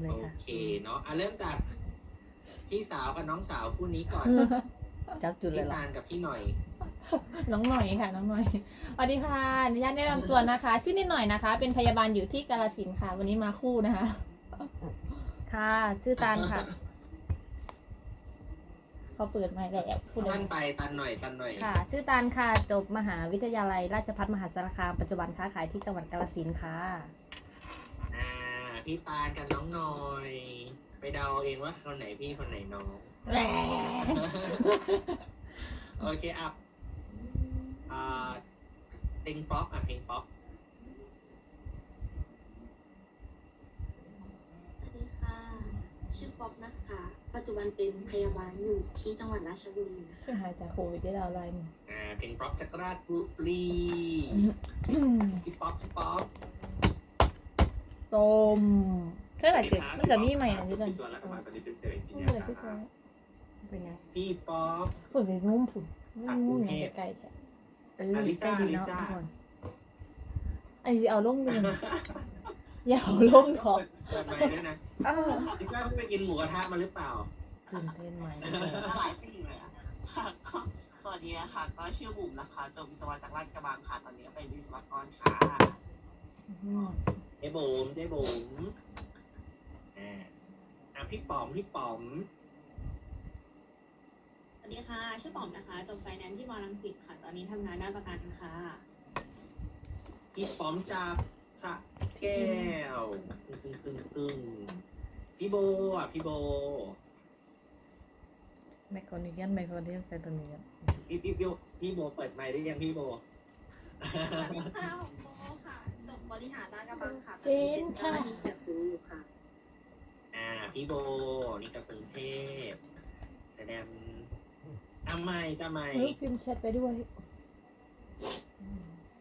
เลยโอค่ะ เคเนาะอะเริ่มจากพี่สาวกับน้องสาวคู่นี้ก่อนจับจุดเลยพี่เหรอตาลกับพี่หน่อย น้องหน่อยค่ะ น้องหน่อยสวัสดีค่ะอนุญาตแนะนำตัวนะคะ ชื่อนิดหน่อยนะคะ เป็นพยาบาลอยู่ที่กาลสินธุ์ค่ะ วันนี้มาคู่นะคะ ค่ะ ชื่อตาลค่ะ เขาเปิดไมาแล้วพูดเลตันไปตันหน่อยตันหน่อยค่ะ ชื่อตาลค่ะ จบมหาวิทยาลัยราชภัฏมหาสารคาม ปัจจุบันค้าขายที่จังหวัดกาฬสินธุ์ค่ะอ่า พี่ตาลกับน้องหน่อย ไปเดาเองว่าคนไหนพี่คนไหนน้อง แหมโอเคอะอ่าเพลงป๊อปอะเพลงป๊อปสวัสดีค่ะ ชื่อป๊อปนะคะ ปัจจุบันเป็นพยาบาลอยู่ที่จังหวัดราชบุรีนะคะคือหายจากโควิดได้แล้วอะไรมึงอ่าเพลงป๊อปจากราชบุรีพี่ป๊อปพี่ป๊อป ต้มเท่าไหร่เสร็จมันจะมีใหม่นะพี่กันพี่จวนรักมาตอนนี้เป็นเซลล์เอนจิไม่เนียเป็นไรร์พี่คจอรับยเป็นไงพี่ป๊อปฝุ่นไปงุ้มฝุ่นงุ้มอย่างไกลๆแท้เอออลิใกล้ซ่าดีอลิเนาะซ่าทุกคนไอ้สิเอาลงเลยอย่าเอาลงเถอะเปิดไมค์ด้วยนะอ้าวพี่ก้าวเพิ่งไปกินหมูกระทะมาหรือเปล่าตื่นเต้นไหมก็หลายปีเลยอะค่ะก็สวัสดีค่ะก็ชื่อบุ๋มนะคะจบวิศวะจากราชกระบังค่ะ ตอนนี้ก็เป็นวิศวกรค่ะอืม เจ๊บุ๋มเจ๊บุ๋มอ่าอะพี่ป๋อมพี่ป๋อม สวัสดีค่ะ ชื่อป๋อมนะคะจบไฟแนนซ์ที่มอลังสิตค่ะ ตอนนี้ทำงานด้านประกันค่ะ พี่ป๋อมจากสระแก้วตึงตึงตึงตึงพี่โบอะพี่โบแมคคอนิเนียนแมคคอนิเนียนแฟนตัวนี้พี่พี่พี่พี่โบเปิดไมค์ได้ยังพี่โบ สวัสดีค่ะผมโบค่ะจ บบริหารด้านกระบังค่ะเจนค่ะตอนนี้เป็นเจ้าหน้าที่จัดซื้ออยู่ค่ะ อ่า พี่โบ นี่กับกรุงเทพแสดงอะไม่จะไม่เฮ้ยพิมพ์แชทไปด้วย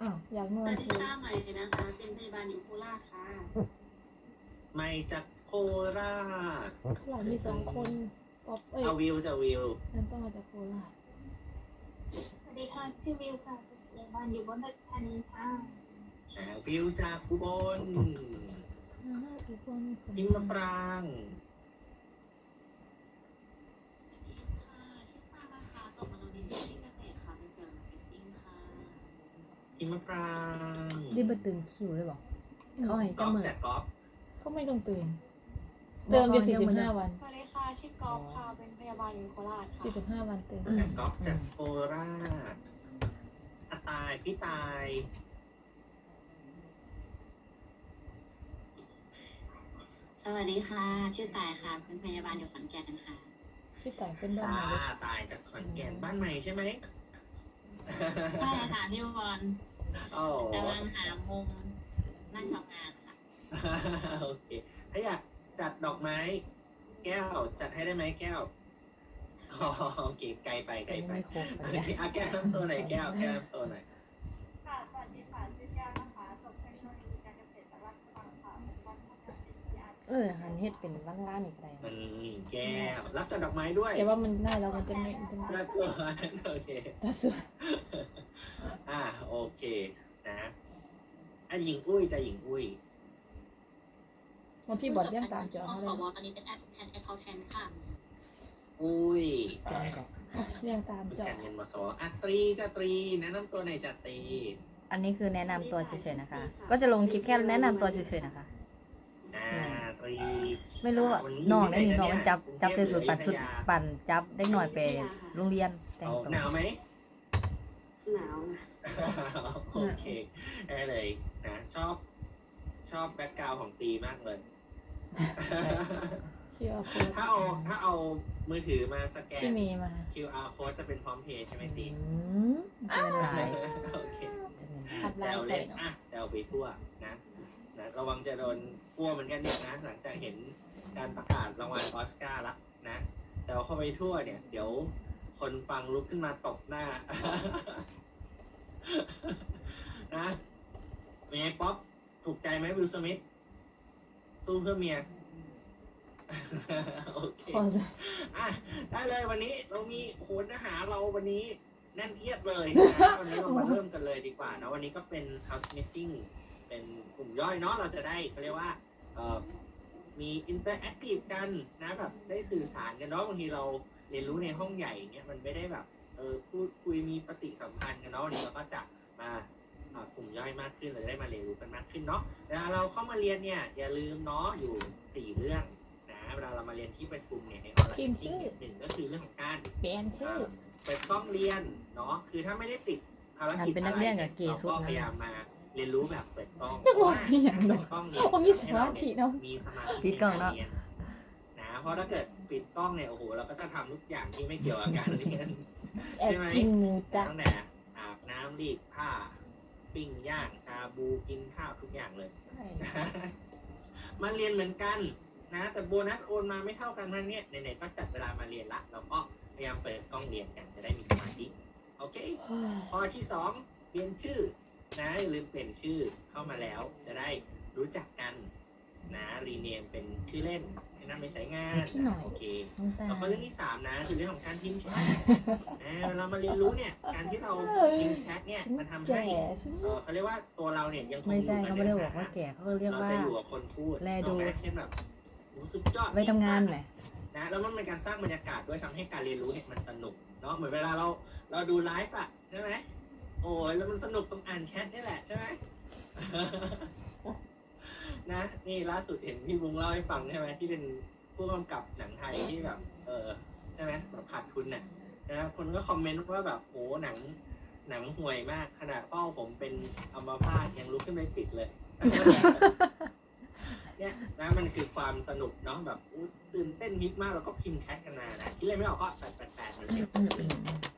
อ้าวอยากนสอนวัสดีเชียวค่ะใหม่นะคะ เป็นพยาบาลอยู่โคราชค่ะ ไม่จากโคราช ข้างหลังมีสองคนป๊อปเอ้ยเอาวิวจะวิว นั่นต้องมาจากโคราชสวัสดีค่ะชื่อวิวค่ะเป็นพยาบาลอยู่บนตึกธานีค่ะ อ่าวิวจากอุบลน่าอีกคนคนพิมพ์ปรางค่ะชื่อปานะคะจบมาโรงเรียนที่เกษตรค่ะเป็นเซลล์มาร์เก็ตติ้งค่ะพิมพ์ปรางรีบมาตึงคิวเลยบอกเขาให้ก๊เจ้าอฟมือจากก๊อฟก็ไม่ต้องตื่น เติมอยู่สี่สิบห้าวันสวัสดีค่ะชื่อกอล์ฟค่ะ เป็นพยาบาลอยู่โคราชค่ะสี่สิบห้าวันเติมจากก๊อฟจากโคราชอะตายพี่ตาย วัสดีค่ะ ชื่อตายค่ะ เป็นพยาบาลอยู่ขอนแก่นค่ะพี่ต่ายเป็นบ้านตาไหนเลยตายจากขอนแก่นบ้านใหม่ใช่ไหมใช่ค่ะพี่บอลโอ้กำลังหามุมนั่งทำงานค่ะ โอเคถ้าอยากจัดดอกไม้ แก้วจัดให้ได้ไหมแก้วอ๋อโอเคไกลไปไกลยังไปไม่ครบโอเลยเคอะแก้วน้ำตัวไหนอยแก้วแก้วน้ำตัวไหนอย เป็นที่อาร์เออหันเฮ็ดเป็นล่างๆอีกอะไรอืมแก้วรับจัดดอกไม้ด้วยแต่ว่ามันได้แล้วมันจะไม่มันจะไม่น่ากลัวโอเค ตาสวยอ่าโอเคนะอะหญิงอุ้ยจะหญิงอุ้ยมันพี่บอดย่างตามจอขอเขาสเลวยตอนนี้เป็นแอดแทนแอคเคาท์แทนค่ะ อุ้ยเป็นก่อนเรียงตามคุณจอการเงินมาสออะตรีจะตรีแนะนำตัวในอยจะตรี อันนี้คือแนะนำตัวเฉยๆนะคะ ก็จะลงคลิปแค่แนะนำตัวเฉยๆนะคะอ่าตรี ไม่รู้ว่าน้องได้นี่น้องมันจับจับเส้นสุดปั่นสุดปั่นจับได้หน่อยไปโรงเรียนแต่งเอาตัวหนาวไหม หนาวนะโอเคได้เลยนะชอบ ชอบแบ็กกราวของตีมากเลยชื่อเอาโค้ดถ้าเอาถ้าเอามือถือมาสแกน ที่มีมา QR code จะเป็นพร้อมเพย์ใช่ไหมตีอืมจะเป็นลายโอเค จะเป็นลาย ขับแซลายวไปเล่นเนาะ อะแซวไปทั่วนะ นะระวังจะโดนกลัวเหมือนกันเนี่ยนะ หลังจากเห็นการประกาศรางวัลออสการ์ละนะแซวเข้าไปทั่วเนี่ย เดี๋ยวคนฟังลุกขึ้นมาตบหน้า นะเมย์ป๊อปถูกใจไหมวิลสมิธสู้เพื่อเมียโอเคพอจะอะได้เลยวันนี้เรามีโหเนื้อหาเราวันนี้แน่นเอียดเลยนะวันนี้เรามาเริ่มกันเลยดีกว่านะวันนี้ก็เป็น house meeting เป็นกลุ่มย่อยเนาะเราจะได้เขาเรียกว่าเอ่อมีอินเตอร์แอคทีฟกันนะแบบได้สื่อสารกันเนาะบางทีเราเรียนรู้ในห้องใหญ่เงี้ยมันไม่ได้แบบเออพูดคุยมีปฏิสัมพันธ์กันเนาะวันนี้เราก็จะมาอ่ากลุ่มย่อยมากขึ้นเราจะได้มาเรียนรู้กันมากขึ้นเนาะเวลาเราเข้ามาเรียนเนี่ยอย่าลืมเนาะอยู่สี่เรื่องนะเวลาเรามาเรียนที่ประชุมเนี่ยในออนไลน์พิมพ์ชื่อหนึ่งก็คือเรื่องของการเปลี่ยนชื่อเปิดกล้องเรียนเนาะคือถ้าไม่ได้ติดภารกิจงานเป็นนักเรียนกับเกเราสุดก็นะพยายามมา เรียนรู้แบบเปิดกล้องจะบอกเพราะว่าอย่างเนเปิอะดกล้องเรียนโอ้มีสมาธิเนอะมีสมาธิปิดกล้องเนอะใรรียนะเพราะถ้าเกิดปิดกล้องเนี่ยโอ้โหเราก็จะทำทุกอย่างที่ไม่เกี่ยวกับการเรียน แอบกินหมูกระตั้งแต่อาบน้ำรีดผ้า ปิ้งย่างชาบูกินข้าวทุกอย่างเลย มาเรียนเหมือนกันนะ แต่โบนัสโอนมาไม่เท่ากันทั้งเนี้ยไหนๆก็จัดเวลามาเรียนละเราก็พยายามเปิดกล้องเรียนกันจะได้มีสมาธิโอเค ข้อที่สองเปลี่ยนชื่อ นะอย่าลืมเปลี่ยนชื่อเข้ามาแล้ว จะได้รู้จักกันนะรีเนมเป็นชื่อเล่นให้นำไปใช้งานพี่หน่อย โอเค น้องตาแล้วก็เรื่องที่สามนะคือเรื่องของการพิมพ์แชทนะเวลามาเรียนรู้เนี่ยการที่เราพิมพ์แชทเนี่ยมันทำให้แก่ใช่ไหมเอ่อเขาเรียกว่าตัวเราเนี่ยยังคงไม่ใช่อยู่เขานไม่ได้นื้บอกว่าหแก่เขาเรียกเราว่า จะอยู่กับคนพูดแลดูถูกไหมเช่นแบบโอ้สุดยอดไว้ทำงานไหมนะแล้วมันเป็นการสร้างบรรยากาศด้วยทำให้การเรียนรู้เนี่ยมันสนุกเนาะเหมือนเวลาเราเราดูไลฟ์อะใช่ไหมโอ้ยแล้วมันสนุกตรงอ่านแชทนี่แหละใช่ไหม นะ นี่ล่าสุดเห็นพี่บุ้งเล่าให้ฟังใช่ไหมที่เป็นผู้กำกับหนังไทยที่แบบ เออใช่ไหมแบบขาดทุนเนี่ยนะคนก็คอมเมนต์ว่าแบบโอ้หนัง หนังห่วยมากขนาดเป้าผมเป็นอัมพาตยังลุกขึ้นไปปิดเลย เนี่ยนะมันคือความสนุกเนาะแบบตื่นเต้นฮิตมากแล้วก็พิมพ์แชทกันมานะคิดอะไรไม่ออกก็แปดแปดแปดเหมือนเดิมอืมอืมน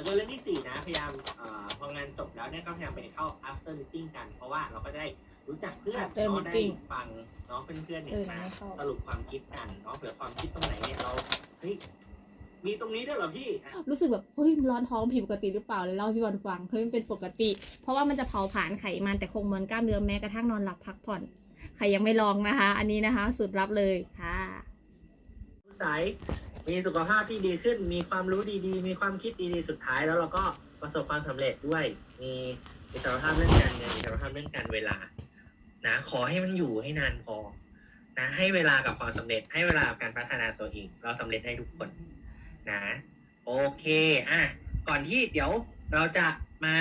แล้วก็เรื่องที่สี่นะพยายามเอ่อพองานจบแล้วเนี่ยก็พยายามไปเข้า after meeting กัน เพราะว่าเราก็ได้รู้จักเพื่อน After เนาะได้ meeting ฟังเนาะเพื่อนๆเนี่ยเออมาไม่เข้า สรุปความคิดกันเนาะเผื่อความคิดตรงไหนเนี่ยเราเฮ้ยมีตรงนี้ด้วยเหรอพี่อะรู้สึกแบบเฮ้ยร้อนท้องผิดปกติหรือเปล่าเลยเล่าให้พี่บอลฟังเฮ้ยมันเป็นปกติ เพราะว่ามันจะเผาผลาญไขมันแต่คงมวลกล้ามเนื้อแม้กระทั่งนอนหลับพักผ่อนใครยังไม่ลองนะคะ อันนี้นะคะ สุดรับเลยค่ะใส มีสุขภาพที่ดีขึ้น มีความรู้ดีๆ มีความคิดดีๆ สุดท้ายแล้วเราก็ประสบความสำเร็จด้วย มีอิสรภาพเรื่องการเงินอิสรภาพเรื่องการเวลา นะ ขอให้มันอยู่ให้นานพอ นะ ให้เวลากับความสำเร็จ ให้เวลากับการพัฒนาตัวเอง เราสำเร็จได้ทุกคน นะ โอเค อะ ก่อนที่เดี๋ยวเราจะมา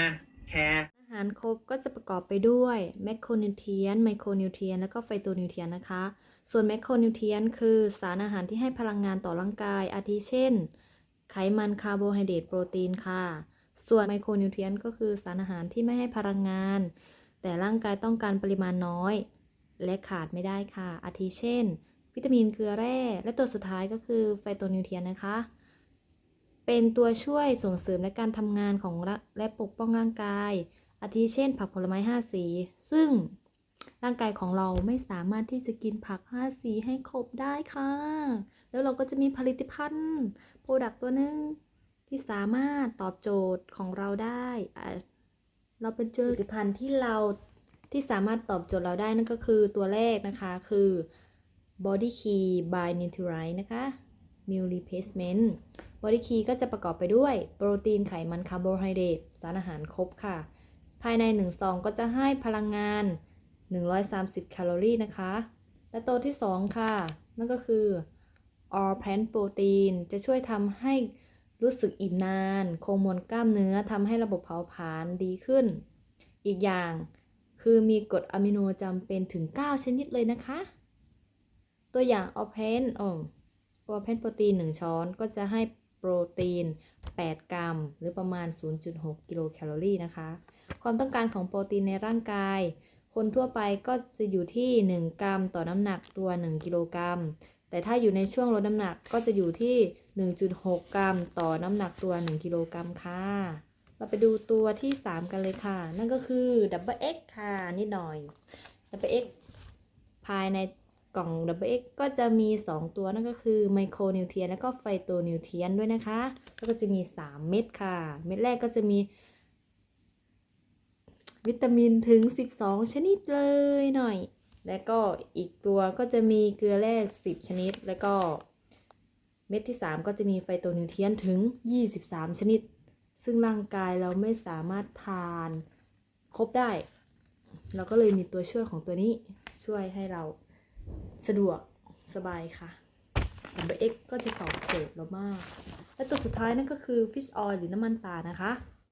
แชร์อาหารครบก็จะประกอบไปด้วยแมคโครนิวเทียนไมโครนิวเทียน แล้วก็ไฟโตนิวเทียนนะคะ ส่วนแมคโครนิวเทรียนคือสารอาหารที่ให้พลังงานต่อร่างกาย อาทิเช่น ไขมันคาร์โบไฮเดรตโปรตีนค่ะ ส่วนไมโครนิวเทรียนก็คือสารอาหารที่ไม่ให้พลังงาน แต่ร่างกายต้องการปริมาณน้อย และขาดไม่ได้ค่ะ อาทิเช่น วิตามินเกลือแร่ และตัวสุดท้ายก็คือไฟโตนิวเทรียนนะคะ เป็นตัวช่วยส่งเสริมและการทำงานของร่างและปกป้องร่างกาย อาทิเช่น ผักผลไม้5สี ซึ่ง ร่างกายของเราไม่สามารถที่จะกินผัก5สีให้ครบได้ค่ะ แล้วเราก็จะมีผลิตภัณฑ์โปรดักต์ตัวหนึ่งที่สามารถตอบโจทย์ของเราได้ เราเป็นผลิตภัณฑ์ที่เราที่สามารถตอบโจทย์เราได้นั่นก็คือตัวแรกนะคะคือ Body Key by Nutrilite นะคะ Meal Replacement Body Key ก็จะประกอบไปด้วย โปรตีนไขมันคาร์โบไฮเดรตสารอาหารครบค่ะ ภายใน1ซองก็จะให้พลังงาน 130 แคลอรี่นะคะ และตัวที่ 2 ค่ะ นั่นก็คือ All Plant Protein จะช่วยทำให้รู้สึกอิ่มนาน คงมวลกล้ามเนื้อทำให้ระบบเผาผลาญดีขึ้น อีกอย่างคือมีกรดอะมิโนจำเป็นถึง 9 ชนิดเลยนะคะ ตัวอย่าง All Plant อ๋อ All Plant Protein 1ช้อนก็จะให้โปรตีน 8 กรัม หรือประมาณ 0.6 กิโลแคลอรี่นะคะ ความต้องการของโปรตีนในร่างกาย คนทั่วไปก็จะอยู่ที่ 1 กรัมต่อน้ำหนักตัว 1 กิโลกรัม แต่ถ้าอยู่ในช่วงลดน้ำหนักก็จะอยู่ที่ 1.6 กรัม ต่อน้ำหนักตัว 1 กิโลกรัมค่ะ เราไปดูตัวที่ 3 กันเลยค่ะ นั่นก็คือ Double X ค่ะ นิดหน่อย Double X ภายในกล่อง Double X ก็จะมี 2 ตัวนั่นก็คือไมโครนิวเทียนและก็ไฟโตนิวเทียนด้วยนะคะ ก็จะมี 3 เม็ดค่ะ เม็ดแรกก็จะมี วิตามินถึง 12 ชนิดเลยหน่อย แล้วก็อีกตัวก็จะมีเกลือแร่10 ชนิด แล้วก็เม็ดที่ 3 ก็จะมีไฟโตนิวเทียนถึง 23 ชนิด ซึ่งร่างกายเราไม่สามารถทานครบได้ เราก็เลยมีตัวช่วยของตัวนี้ช่วยให้เราสะดวกสบายค่ะ Double X ก็จะตอบโจทย์เรามาก และตัวสุดท้ายนั่นก็คือ Fish Oil หรือน้ำมันปลานะคะ